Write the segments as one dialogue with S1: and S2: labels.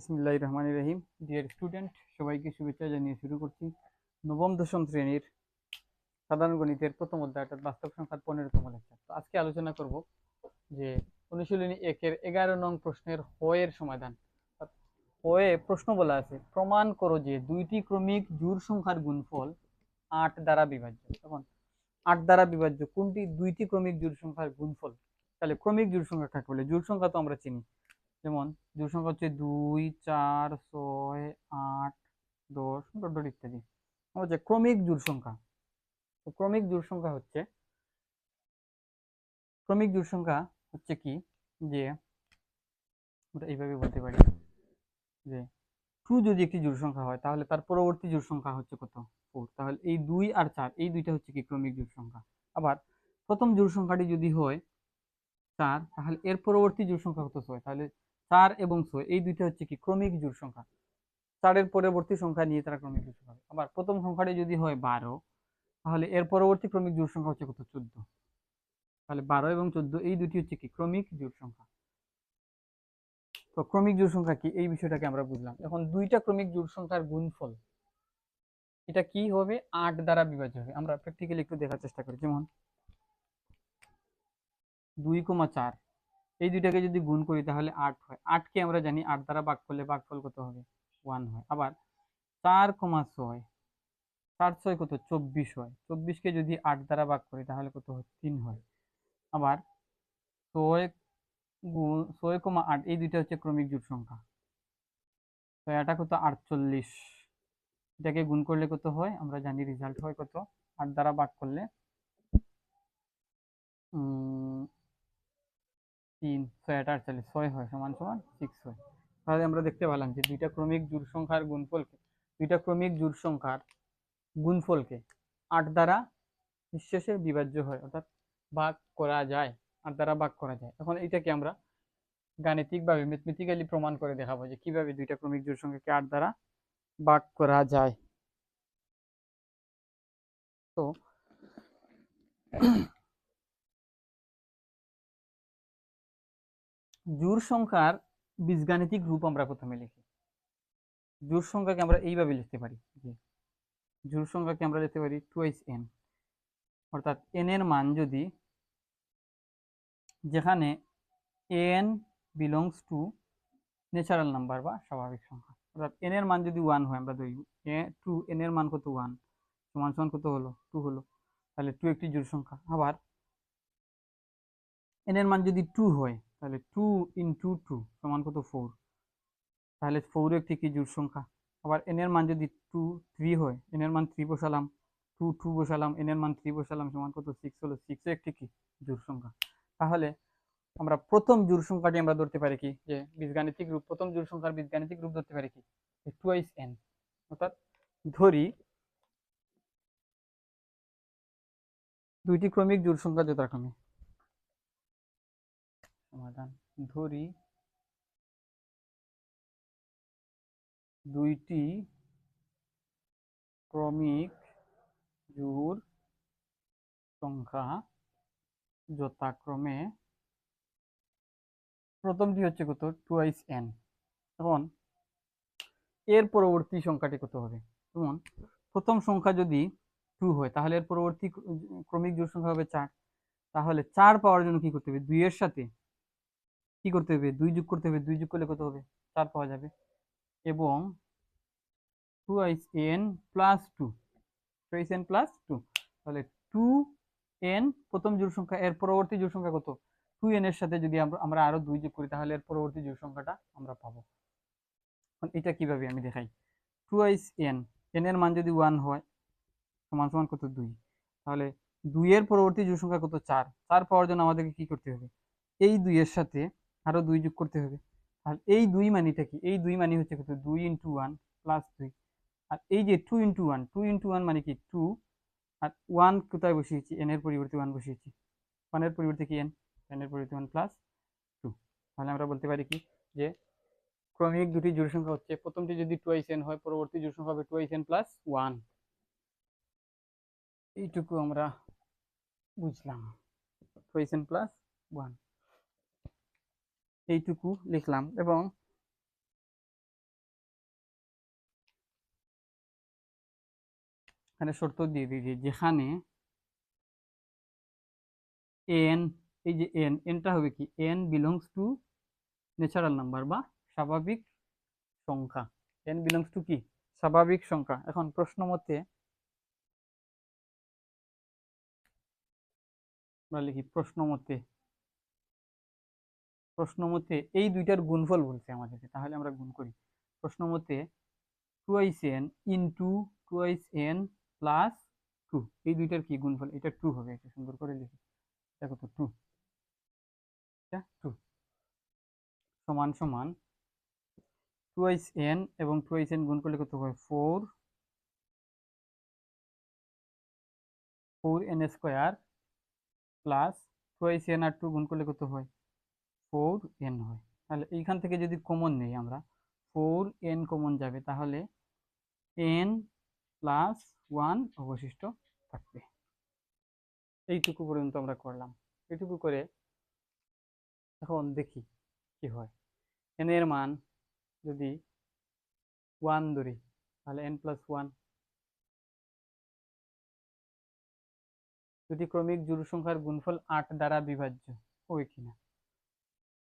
S1: বিসমিল্লাহ রহমান রহিম dear student সবাইকে শুভেচ্ছা জানিয়ে শুরু করছি। নবম, দশম শ্রেণির সাধারণ গণিতের প্রথম অধ্যায়, অর্থাৎ বাস্তব সংখ্যার পনেরোতম লেকচার। তো আজকে আলোচনা করব যে অনুশীলনী একের এগারো নং প্রশ্নের হয়ের সমাধান। হয়ে প্রশ্ন বলা আছে, প্রমাণ করো যে দুইটি ক্রমিক জোড় সংখ্যার গুণফল আট দ্বারা বিভাজ্য। তখন আট দ্বারা বিভাজ্য কোনটি? দুইটি ক্রমিক জোড় সংখ্যার গুণফল। তাহলে ক্রমিক জোড় সংখ্যা কাকে বলে? জোড় সংখ্যা তো আমরা চিনি। যেমন জোড় সংখ্যা হচ্ছে দুই, চার, ছয়, আট, দশ ডট ডট ইত্যাদি। হচ্ছে ক্রমিক জোড় সংখ্যা তো ক্রমিক জোড় সংখ্যা হচ্ছে, ক্রমিক জোড় সংখ্যা হচ্ছে কি? যে, আমরা এইভাবে বলতে পারি যে, টু যদি একটি জোড় সংখ্যা হয়, তাহলে তার পরবর্তী জোড় সংখ্যা হচ্ছে কত? ফোর। তাহলে এই দুই আর চার, এই দুইটা হচ্ছে কি ক্রমিক জোড় সংখ্যা আবার প্রথম জোড় সংখ্যাটি যদি হয় চার, তাহলে এর পরবর্তী জোড় সংখ্যা কত ছয়? তাহলে চার এবং ছয় এই দুইটা হচ্ছে কি ক্রমিক জোড় সংখ্যা। চারের পরবর্তী সংখ্যা নিয়ে তারা ক্রমিক জোড় সংখ্যা। আবার প্রথম সংখ্যাটি যদি হয় বারো, তাহলে এর পরবর্তী ক্রমিক জোড় সংখ্যা হচ্ছে কত? চোদ্দ। তাহলে বারো এবং চোদ্দ, এই দুটি হচ্ছে কি ক্রমিক জোড় সংখ্যা। তো ক্রমিক জোড় সংখ্যা কি? এই বিষয়টাকে আমরা বুঝলাম। এখন দুইটা ক্রমিক জোড় সংখ্যার গুণফল, এটা কি হবে? আট দ্বারা বিভাজ্য হবে। আমরা প্র্যাকটিক্যালি একটু দেখার চেষ্টা করি। যেমন দুই কমা চার এই দুইটাকে যদি গুণ করি তাহলে আট হয়। আটকে আমরা জানি আট দ্বারা ভাগ করলে ভাগফল কত হবে? ওয়ান হয়। আবার চার কমা ছয়, চার ছয় কত? চব্বিশ হয়। চব্বিশকে যদি আট দ্বারা ভাগ করি তাহলে কত হয়? তিন হয়। আবার ছয় গুণ, ছয় কমা আট, এই দুইটা হচ্ছে ক্রমিক জোট সংখ্যা। তো এটা কত? আটচল্লিশ। এটাকে গুণ করলে কত হয়? আমরা জানি রেজাল্ট হয় কত? আট দ্বারা ভাগ করলে তিন ছয় আট আটচল্লিশ, ছয় হয়, সমান সমান সিক্স হয়। তাহলে আমরা দেখতে পেলাম যে দুইটা ক্রমিক জোড় সংখ্যার গুণফলকে, দুইটা ক্রমিক জোড় সংখ্যার গুণফলকে আট দ্বারা নিঃশেষে বিভাজ্য হয়, অর্থাৎ ভাগ করা যায়, আট দ্বারা ভাগ করা যায়। এখন এটাকে আমরা গাণিতিকভাবে ম্যাথমেটিক্যালি প্রমাণ করে দেখাবো যে কীভাবে দুইটা ক্রমিক জোড় সংখ্যাকে আট দ্বারা ভাগ করা যায়। তো জোড় সংখ্যার বীজগাণিতিক রূপ আমরা প্রথমে লিখি। জোড় সংখ্যাকে আমরা এইভাবে লিখতে পারি যে জোড় সংখ্যাকে আমরা লিখতে পারি টুয়াইস এন অর্থাৎ এন এর মান যদি যেখানে n belongs to natural number বা স্বাভাবিক সংখ্যা। অর্থাৎ এন এর মান যদি ওয়ান হয়, আমরা ধরি এ টু এন এর মান কত ওয়ান সমান সমান কত হলো? টু হলো। তাহলে টু একটি জোড় সংখ্যা। আবার এন এর মান যদি টু হয় তাহলে টু ইন্টু টু সমান কত ফোর তাহলে ফোর একটি কি জোড় সংখ্যা। আবার এন এর মান যদি টু থ্রি হয় এন এর মান থ্রি বসালাম টু টু বসালাম এন এর মান থ্রি বসালাম, সমান কত সিক্স হলো? সিক্স একটি কি জোড় সংখ্যা। তাহলে আমরা প্রথম জোড় সংখ্যাটি আমরা ধরতে পারি কি? যে বীজগাণিতিক রূপ, প্রথম জোড় সংখ্যার বীজগাণিতিক রূপ ধরতে পারি কি? টুয়াইস এন অর্থাৎ ধরি দুইটি ক্রমিক জোড় সংখ্যা যথাক্রমে। সমাধান। ধরি দুইটি ক্রমিক জোড় সংখ্যা যথাক্রমে। প্রথমটি হচ্ছে কত? টুয়াইস এন এখন এর পরবর্তী সংখ্যাটি কত হবে? যেমন প্রথম সংখ্যা যদি টু হয়, তাহলে এর পরবর্তী ক্রমিক জোড় সংখ্যা হবে চার। তাহলে চার পাওয়ার জন্য কি করতে হবে? দুইয়ের সাথে কি করতে হবে? দুই যোগ করতে হবে, দুই যোগ করলে কত হবে? চার পাওয়া যাবে। এবং twice n plus two twice n plus two তাহলে টু এন প্রথম জোড় সংখ্যা, এর পরবর্তী জোড় সংখ্যা কত? টু এন এর সাথে যদি আমরা আরও দুই যোগ করি, তাহলে এর পরবর্তী জোড় সংখ্যাটা আমরা পাবো। এটা কীভাবে আমি দেখাই? টু আইস এন এন এর মান যদি ওয়ান হয়, সমান সমান কত? দুই। তাহলে দুইয়ের পরবর্তী জোড় সংখ্যা কত? চার। চার পাওয়ার জন্য আমাদেরকে কি করতে হবে? এই দুইয়ের সাথে আরও দুই যোগ করতে হবে। আর এই দুই মানিটা কি? এই দুই মানি হচ্ছে কত? দুই ইন্টু ওয়ান প্লাস দুই আর এই যে two into one two into one মানে কি? টু আর ওয়ান কোথায় বসিয়েছি? এন এর পরিবর্তে ওয়ান বসিয়েছি। ওয়ানের পরিবর্তে কি এন এন এর পরিবর্তে ওয়ান প্লাস টু তাহলে আমরা বলতে পারি কি? যে ক্রমিক দুটি জোড় সংখ্যা হচ্ছে, প্রথমটি যদি টুয়াইস এন হয়, পরবর্তী জোড় সংখ্যা হবে টুয়াইস এন প্লাস ওয়ান এইটুকু আমরা বুঝলাম। টুয়াইস এন প্লাস ওয়ান এইটুকু লিখলাম এবং এখানে শর্ত দিয়ে দিই যে যেখানে এন এই যে এন এনটা হবে কি? N belongs to natural number বা স্বাভাবিক সংখ্যা। এন বিলংস টু কি? স্বাভাবিক সংখ্যা। এখন প্রশ্ন মতে আমরা লিখি প্রশ্ন মতে প্রশ্ন মতে এই দুইটার গুণফল বলছে আমাদেরকে তাহলে আমরা গুণ করি। প্রশ্ন মতে twice n into twice n plus two এই দুইটার কি গুণফল? এটা টু হবে, এটা সুন্দর করে লিখি। এটা কত টু টু সমান সমান টুয়াইস এন এবং টুয়াইস এন গুণ করলে কত হয়? Four four n square plus twice n আর টু গুণ করলে কত হয়? ফোর এন হয়। তাহলে এইখান থেকে যদি কমন নেই আমরা, ফোর এন কমন যাবে, তাহলে এন প্লাস ওয়ান অবশিষ্ট থাকবে। এইটুকু পর্যন্ত আমরা করলাম। এইটুকু করে এখন দেখি কি হয়। এন এর মান যদি ওয়ান ধরি, তাহলে এন প্লাস ওয়ান যদি ক্রমিক জোড় সংখ্যার গুণফল আট দ্বারা বিভাজ্য হয় কিনা?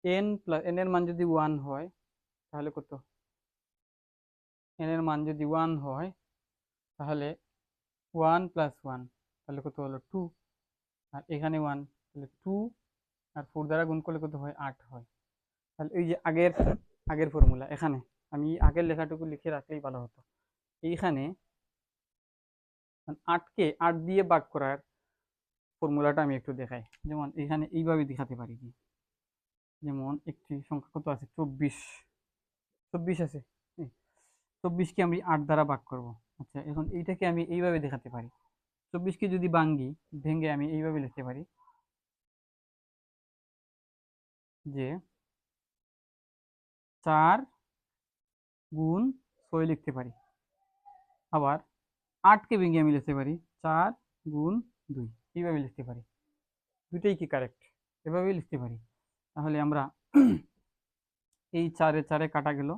S1: এন প্লাস এন এর মান যদি ওয়ান হয়, তাহলে কত? এন এর মান যদি ওয়ান হয়, তাহলে ওয়ান প্লাস ওয়ান তাহলে কত হলো টু আর এখানে ওয়ান তাহলে টু আর ফোর দ্বারা গুণ করলে কত হয়? আট হয়। তাহলে এই যে আগের আগের ফর্মুলা এখানে। আমি আগের লেখাটুকু লিখে রাখলেই ভালো হতো। এইখানে আটকে আট দিয়ে ভাগ করার ফর্মুলাটা আমি একটু দেখাই। যেমন এখানে এইভাবে দেখাতে পারি কি? যেমন একটি সংখ্যা কত আছে? চব্বিশ। চব্বিশ আছে? চব্বিশকে আমি আট দ্বারা ভাগ করব। আচ্ছা এখন এইটাকে আমি এইভাবে দেখাতে পারি। চব্বিশকে যদি ভাঙ্গি, ভেঙে আমি এইভাবে লিখতে পারি যে চার গুণ ছয় লিখতে পারি। আবার আটকে ভেঙে আমি লিখতে পারি চার গুণ দুই। এইভাবে লিখতে পারি। দুইটাই কি কারেক্ট এভাবেই লিখতে পারি। তাহলে আমরা এই চারে চারে কাটা গেল।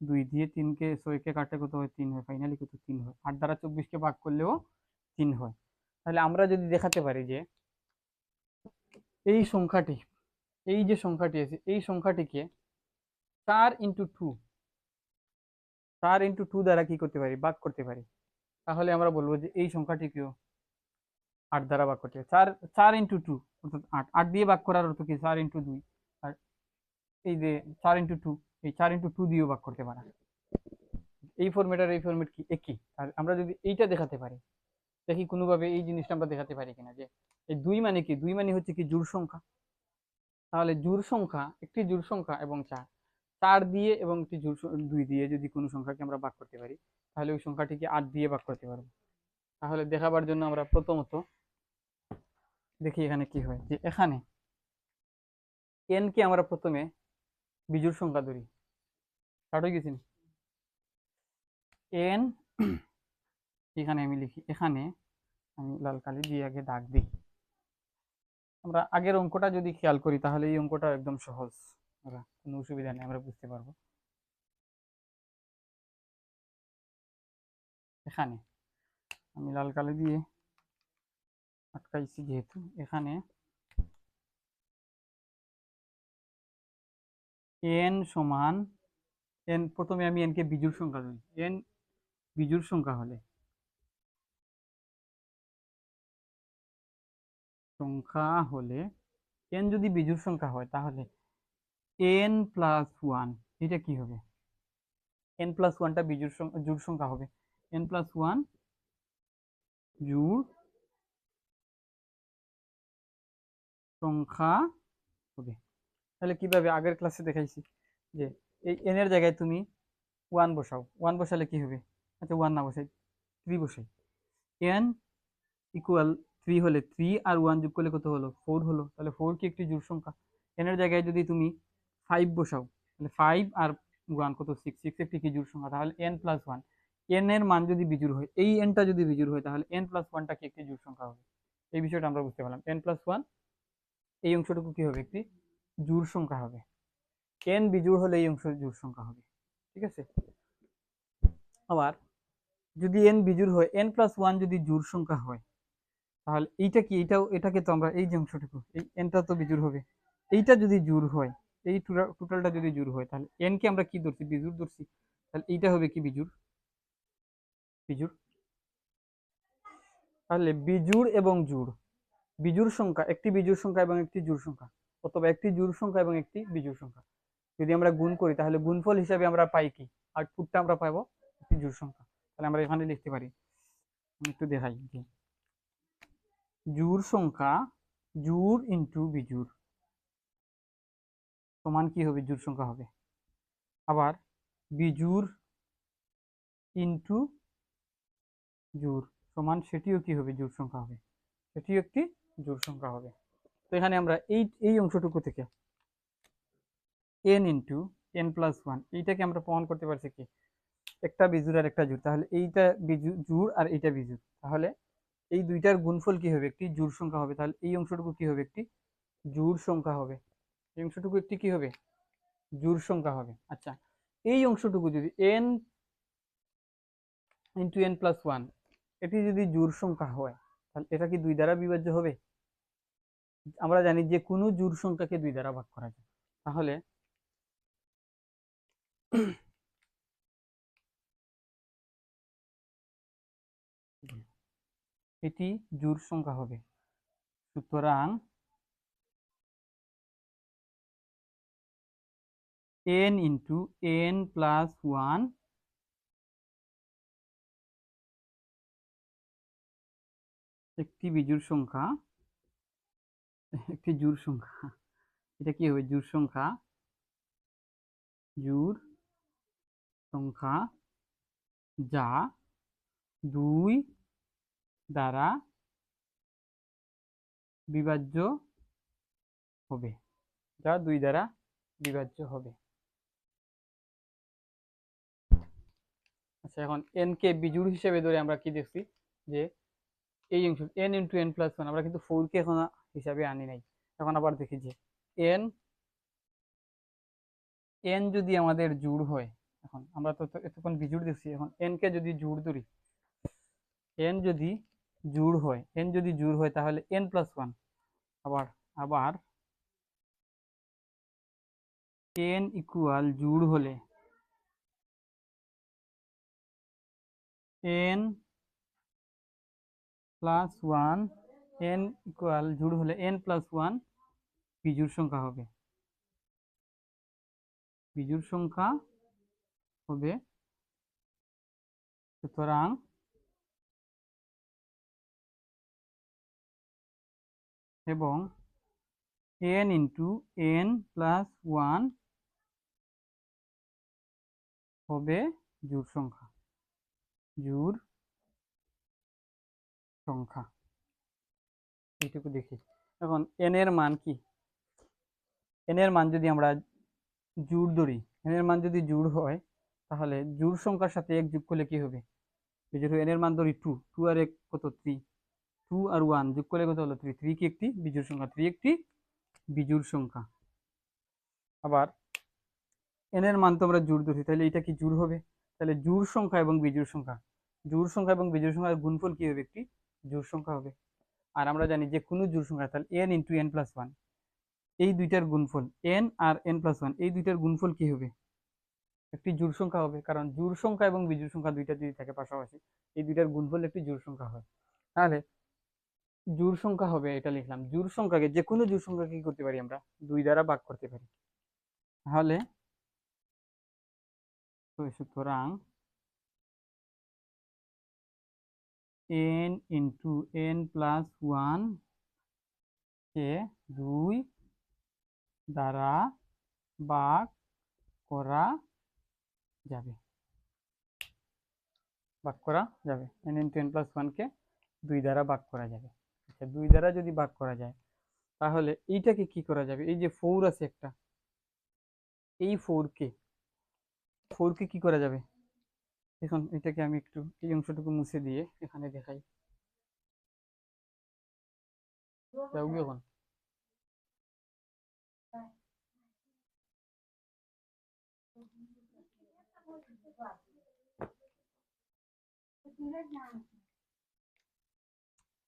S1: দুই দিয়ে তিনকে ছয়কে কাটে কত হয়? তিন হয়। ফাইনালি কত? তিন হয়। আট দ্বারা চব্বিশকে ভাগ করলেও তিন হয়। তাহলে আমরা যদি দেখাতে পারি যে এই সংখ্যাটি, এই যে সংখ্যাটি আছে, এই সংখ্যাটিকে চার ইন্টু টু চার ইন্টু টু দ্বারা কি করতে পারি? ভাগ করতে পারি। তাহলে আমরা বলব যে এই সংখ্যাটিকেও আট দ্বারা ভাগ করতে পারি চার চার ইন্টু টু অর্থাৎ আট। আট দিয়ে ভাগ করার অর্থ কি? চার ইন্টু দুই। এই যে চার ইন্টু টু এই চার ইন্টু টু দিয়েও ভাগ করতে পারা। এই ফর্মেট আর এই ফর্মেট কি একই? আর আমরা যদি এইটা দেখাতে পারি, দেখি কোনোভাবে এই জিনিসটা আমরা দেখাতে পারি কিনা যে, এই দুই মানে কি? দুই মানে হচ্ছে কি জোড় সংখ্যা। তাহলে জোড় সংখ্যা, একটি জোড় সংখ্যা এবং চার। চার দিয়ে এবং একটি জোড় দুই দিয়ে যদি কোনো সংখ্যাকে আমরা ভাগ করতে পারি, তাহলে ওই সংখ্যাটিকে আট দিয়ে ভাগ করতে পারব। তাহলে দেখাবার জন্য আমরা প্রথমত দেখি এখানে কি হয় যে এখানে এন কে আমরা প্রথমে বিজোড় সংখ্যা ধরি। স্টার্ট হয়ে গেছি এন এখানে আমি লিখি, এখানে আমি লাল কালি দিয়ে আগে দাগ দিই। আমরা আগের অঙ্কটা যদি খেয়াল করি, তাহলে এই অঙ্কটা একদম সহজ। কোনো অসুবিধা নেই, আমরা বুঝতে পারব। এখানে আমি লাল কালি দিয়ে আটকাইছি যেহেতু। এখানে এন সমান এন প্রথমে আমি এনকে বিজুর সংখ্যা ধরি। এন বিজুর সংখ্যা হলে সংখ্যা হলে এন যদি বিজুর সংখ্যা হয়, তাহলে এন প্লাস ওয়ান এটা কি হবে? এন প্লাস ওয়ানটা বিজুর জোড় সংখ্যা হবে। এন প্লাস ওয়ান জোড় সংখ্যা হবে। তাহলে কীভাবে? আগের ক্লাসে দেখাইছি যে এই এন এর জায়গায় তুমি ওয়ান বসাও। ওয়ান বসালে কি হবে? আচ্ছা ওয়ান না বসাই থ্রি বসাই। এন ইকুয়াল থ্রি হলে থ্রি আর ওয়ান যোগ করলে কত হলো? ফোর হলো। তাহলে ফোর কি একটি জোড় সংখ্যা? এন এর জায়গায় যদি তুমি ফাইভ বসাও, তাহলে ফাইভ আর ওয়ান কত? সিক্স সিক্স একটি কি জোড় সংখ্যা? তাহলে এন প্লাস ওয়ান এন এর মান যদি বিজুর হয়, এই এনটা যদি বিজুর হয়, তাহলে এন প্লাস ওয়ানটা কি একটি জোড় সংখ্যা হবে? এই বিষয়টা আমরা বুঝতে পারলাম। এন প্লাস ওয়ান এই অংশটুকু কি হবে? একটি জোড় সংখ্যা হবে। এন বিজোড় হলে এই অংশ জোড় সংখ্যা হবে। ঠিক আছে? আবার যদি এন বিজুর হয় এন প্লাস ওয়ান যদি জোড় সংখ্যা হয়, তাহলে এইটা কি? এইটাও, এটাকে তো আমরা এই যে অংশটুকু, এই এনটা তো বিজুর হবে। এইটা যদি জোড় হয়, এই টোটালটা যদি জোড় হয়, তাহলে এন কে আমরা কি ধরছি? বিজুর ধরছি। তাহলে এইটা হবে কি? বিজুর বিজুর তাহলে বিজুড় এবং জুড়। বিজুড় সংখ্যা, একটি বিজুড় সংখ্যা এবং একটি জোড় সংখ্যা। অথবা একটি জোড় সংখ্যা এবং একটি বিজুড় সংখ্যা। যদি আমরা গুণ করি, তাহলে গুণফল হিসাবে আমরা পাই কি? আউটপুটটা আমরা পাবো একটি জোড় সংখ্যা। তাহলে আমরা এখানে লিখতে পারি। একটু দেখাই জোড় সংখ্যা, জোড় ইন্টু বিজুড়। সমান কি হবে? জোড় সংখ্যা হবে। আবার বিজুড় ইন্টু জোড়। সমান সেটিও কি হবে? জোড় সংখ্যা হবে। সেটিও একটি জোড় সংখ্যা হবে। তো এখানে আমরা এই এই অংশটুকু থেকে n into n plus one এইটাকে আমরা প্রমাণ করতে পারছি কি? একটা বিজুর আর একটা জোড় তাহলে এইটা বিজু জোড় আর এইটা বিজুর তাহলে এই দুইটার গুণফল কি হবে? একটি জোড় সংখ্যা হবে। তাহলে এই অংশটুকু কি হবে? একটি জোড় সংখ্যা হবে। এই অংশটুকু একটি কি হবে? জোড় সংখ্যা হবে। আচ্ছা এই অংশটুকু যদি n into n plus one এটি যদি জোড় সংখ্যা হয়, তাহলে এটা কি দুই দ্বারা বিভাজ্য হবে? আমরা জানি যে কোনো জোড় সংখ্যাকে দুই দ্বারা ভাগ করা যায়। তাহলে এটি জোর সংখ্যা হবে। সুতরাং n into n plus one একটি বিজুর সংখ্যা একটি জোড় সংখ্যা। এটা কি হবে? জোড় সংখ্যা। জোড় সংখ্যা যা দুই দ্বারা বিভাজ্য হবে। যা দুই দ্বারা বিভাজ্য হবে। আচ্ছা এখন এন কে বিজুড় হিসেবে ধরে আমরা কি দেখছি? যে এই অংশ n into n plus one আমরা কিন্তু ফোর কে এখন হিসাবে আনি নাই। এখন আবার দেখি যে এন এন যদি আমাদের জুড় হয়, এখন আমরা তো এতক্ষণ বিজুড় দেখছি, এখন এন কে যদি জুড় ধরি এন যদি জুড় হয় এন যদি জুড় হয় তাহলে এন প্লাস ওয়ান আবার আবার এন ইকুয়াল জুড় হলে n plus one n equal Jur হলে এন প্লাস ওয়ান বিজুড় সংখ্যা হবে। বিজুড় সংখ্যা হবে সুতরাং এবং n into n plus one হবে জোড় সংখ্যা জোড় সংখ্যা। এইটুকু দেখি। এখন এন এর মান কি? এন এর মান যদি আমরা জোড় ধরি এন এর মান যদি জোড় হয়, তাহলে জোড় সংখ্যার সাথে এক যোগ করলে কি হবে? যেহেতু এন এর মান ধরি টু টু আর এক কত? থ্রি টু আর ওয়ান যোগ করলে কত হলো? থ্রি থ্রি কি একটি? বিজোড় সংখ্যা। থ্রি একটি বিজোড় সংখ্যা। আবার এন এর মান তো আমরা জোড় ধরি, তাহলে এটা কি জোড় হবে? তাহলে জোড় সংখ্যা এবং বিজোড় সংখ্যা। জোড় সংখ্যা এবং বিজোড় সংখ্যার গুণফল কি হবে? একটি জোড় সংখ্যা হবে। আর আমরা জানি যে কোনো জোড় সংখ্যা তাহলে n into n plus one এই দুইটার গুণফল এন আর এন প্লাস ওয়ান এই দুইটার গুণফল কি হবে? একটি জোড় সংখ্যা হবে, কারণ জোড় সংখ্যা এবং বিজোড় সংখ্যা দুইটা যদি থাকে পাশাপাশি, এই দুইটার গুণফল একটি জোড় সংখ্যা হয়। তাহলে জোড় সংখ্যা হবে এটা লিখলাম, জোড় সংখ্যাকে যে কোনো জোড় সংখ্যা কি করতে পারি আমরা? দুই দ্বারা ভাগ করতে পারি। তাহলে সুতরাং n into n plus one কে দুই দ্বারা ভাগ করা যাবে। ভাগ করা যাবে। এন ইন্টু এন প্লাস ওয়ানকে দুই দ্বারা ভাগ করা যাবে। আচ্ছা দুই দ্বারা যদি ভাগ করা যায়, তাহলে এইটাকে কি করা যাবে? এই যে ফোর আছে একটা, এই ফোরকে ফোরকে কি করা যাবে? এখন এটাকে আমি একটু এই অংশটুকু মুছে দিয়ে এখানে দেখাই।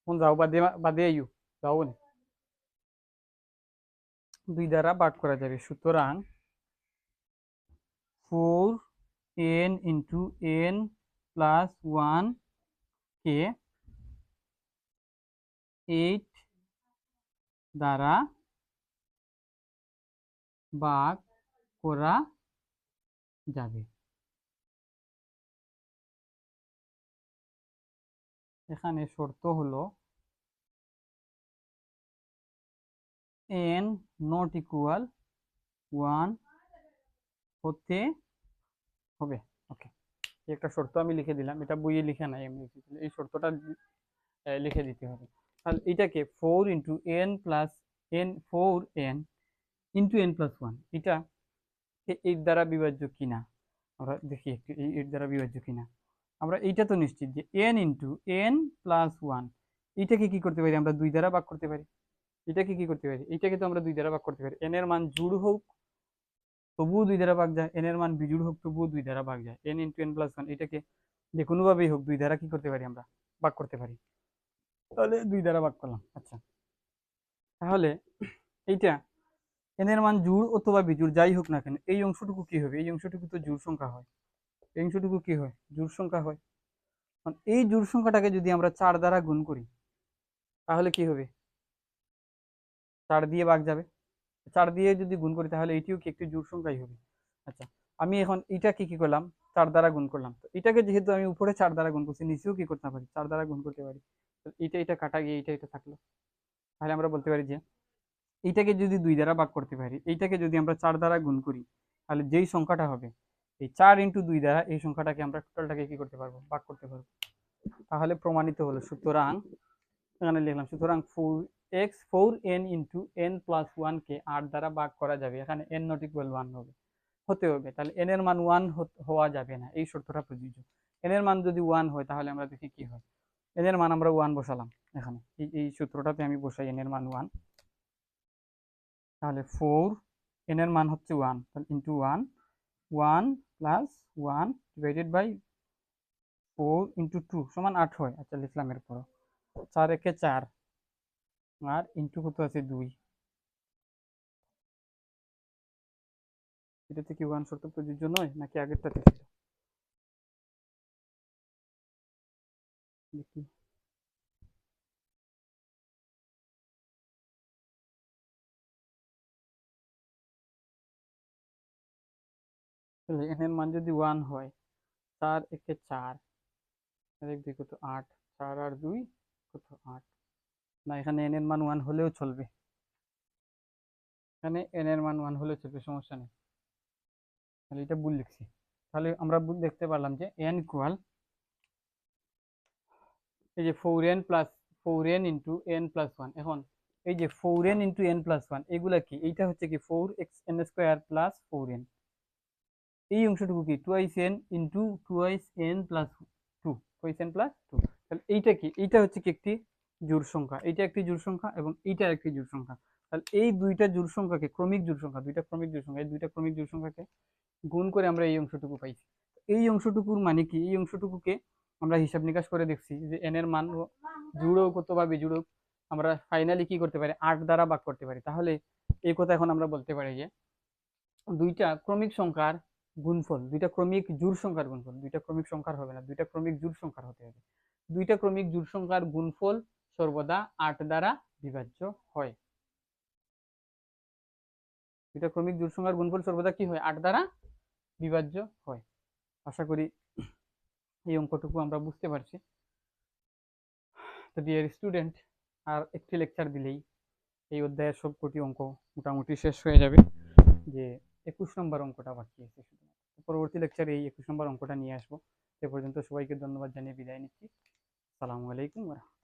S1: এখন যাও, বাদে বাদে আইও যাও দুই দ্বারা ভাগ করা যাবে। সুতরাং four n into n plus one কে এইট দ্বারা ভাগ করা যাবে। এখানে শর্ত হলো এন নট ইকুয়াল ওয়ান হতে হবে? ওকে একটা শর্ত আমি লিখে দিলাম। এটা বইয়ে লিখে নাই আমি এই শর্তটা লিখে দিতে হবে। তাহলে এটাকে four into n plus n four n into n plus one এটা এইট দ্বারা বিভাজ্য কিনা? আমরা দেখি একটু এইট দ্বারা বিভাজ্য কিনা? আমরা এইটা তো নিশ্চিত যে n into n plus one এইটাকে কি করতে পারি? আমরা দুই দ্বারা ভাগ করতে পারি। এটাকে কি করতে পারি? এইটাকে তো আমরা দুই দ্বারা ভাগ করতে পারি। এন এর মান জুড় হোক তবুও দুই দ্বারা ভাগ যায় এন এর মান বিজুড় হোক, তবুও দুই দ্বারা ভাগ যায়। N into n plus one এটাকে যে কোনোভাবেই হোক, দুই দ্বারা কি করতে পারি আমরা? ভাগ করতে পারি। তাহলে দুই দ্বারা ভাগ করলাম আচ্ছা। তাহলে এইটা এন এর মান জুড় অথবা বিজুড়, যাই হোক না কেন, এই অংশটুকু কি হবে? এই অংশটুকু তো জোড় সংখ্যা হয়। এই অংশটুকু কি হয়? জোড় সংখ্যা হয়। এই জোড় সংখ্যাটাকে যদি আমরা চার দ্বারা গুণ করি, তাহলে কি হবে? চার দিয়ে ভাগ যাবে। চার দিয়ে যদি গুণ করি তাহলে এটিও কি একটি জোর সংখ্যাই হবে? আচ্ছা আমি এখন এটাকে কি করলাম? চার দ্বারা গুণ করলাম। তো এটাকে যেহেতু আমি উপরে চার দ্বারা গুণ করছি, নিচেও কি করতে পারি? চার দ্বারা গুণ করতে পারি। এটা এটা কাটা গিয়ে এটা এটা থাকল। তাহলে আমরা বলতে পারি যে এইটাকে যদি দুই দ্বারা ভাগ করতে পারি এইটাকে যদি আমরা চার দ্বারা গুণ করি, তাহলে যেই সংখ্যাটা হবে, এই চার ইন্টু দুই দ্বারা এই সংখ্যাটাকে আমরা টোটালটাকে কি করতে পারব? ভাগ করতে পারব। তাহলে প্রমাণিত হলো। সুতরাং, এখানে লিখলাম সুতরাং four x four n into n plus ওয়ানকে আট দ্বারা ভাগ করা যাবে। এখানে এন নট ইকুয়াল ওয়ান হবে। হতে হবে। তাহলে এন এর মান ওয়ান হওয়া যাবে না। এই শর্তটা প্রযোজ্য। এন এর মান যদি ওয়ান হয়, তাহলে আমরা দেখি কি হয়। এন এর মান আমরা ওয়ান বসালাম এখানে। এই সূত্রটাতে আমি বসাই এন এর মান ওয়ান তাহলে ফোর এন এর মান হচ্ছে ওয়ান তাহলে into one one plus one divided by four into two সমান আট হয়। আচ্ছা লিখলাম এরপর চার একে চার। আর ইন্টু কত আছে দুই? এটাতে কি ওয়ান শর্ত প্রযোজ্য নয়? নাকি আগেরটাতে ছিল? তাহলে এর মান যদি ওয়ান হয়, চার একে চার এক দুই কত আট, চার আর দুই, কত আট? না, এখানে এন এর মান ওয়ান হলেও চলবে। এখানে এন এর মান ওয়ান হলেও চলবে, সমস্যা নেই। তাহলে এটা ভুল লিখছি। তাহলে আমরা দেখতে পারলাম যে এন ইকুয়াল এই যে four n plus four n into n plus one এখন এই যে four n into n plus one এগুলা কি? এইটা হচ্ছে কি four x n square plus four n এই অংশটুকু কি? Twice n into twice n plus two twice n plus two তাহলে এইটা কি? এইটা হচ্ছে কি একটি জোড় সংখ্যা, এইটা একটি জোড় সংখ্যা এবং এইটা একটি জোড় সংখ্যা। তাহলে এই দুইটা জোড় সংখ্যাকে ক্রমিক জোড় সংখ্যা, দুইটা ক্রমিক জোড় সংখ্যা, এই দুইটা ক্রমিক জোড় সংখ্যাকে গুণ করে আমরা এই অংশটুকু পাইছি। এই অংশটুকুর মানে কি? এই অংশটুকুকে আমরা হিসাব নিকাশ করে দেখছি যে এন এর মান জুড়ো কত বা বিজুড়ো আমরা ফাইনালি কি করতে পারি? আট দ্বারা ভাগ করতে পারি। তাহলে এই কথা এখন আমরা বলতে পারি যে দুইটা ক্রমিক সংখ্যার গুণফল, দুইটা ক্রমিক জোড় সংখ্যার গুণফল, দুইটা ক্রমিক সংখ্যার হবে না, দুইটা ক্রমিক জোড় সংখ্যার হতে হবে। দুইটা ক্রমিক জোড় সংখ্যার গুণফল সর্বদা আট দ্বারা বিভাজ্য হয়। দুইটা ক্রমিক জোড় সংখ্যার গুণফল সর্বদা কি হয়? আট দ্বারা বিভাজ্য হয়। আশা করি এই অঙ্কটুকু আমরা বুঝতে পারছি। তো ডিয়ার স্টুডেন্ট আর একটি লেকচার দিলেই এই অধ্যায়ের সবকটি অঙ্ক মোটামুটি শেষ হয়ে যাবে। যে একুশ নম্বর অঙ্কটা বাকি আছে পরবর্তী লেকচারে এই একুশ নম্বর অঙ্কটা নিয়ে আসব। সে পর্যন্ত সবাইকে ধন্যবাদ জানিয়ে বিদায় নিচ্ছি। সালামু আলাইকুম রহমতুল্লাহ।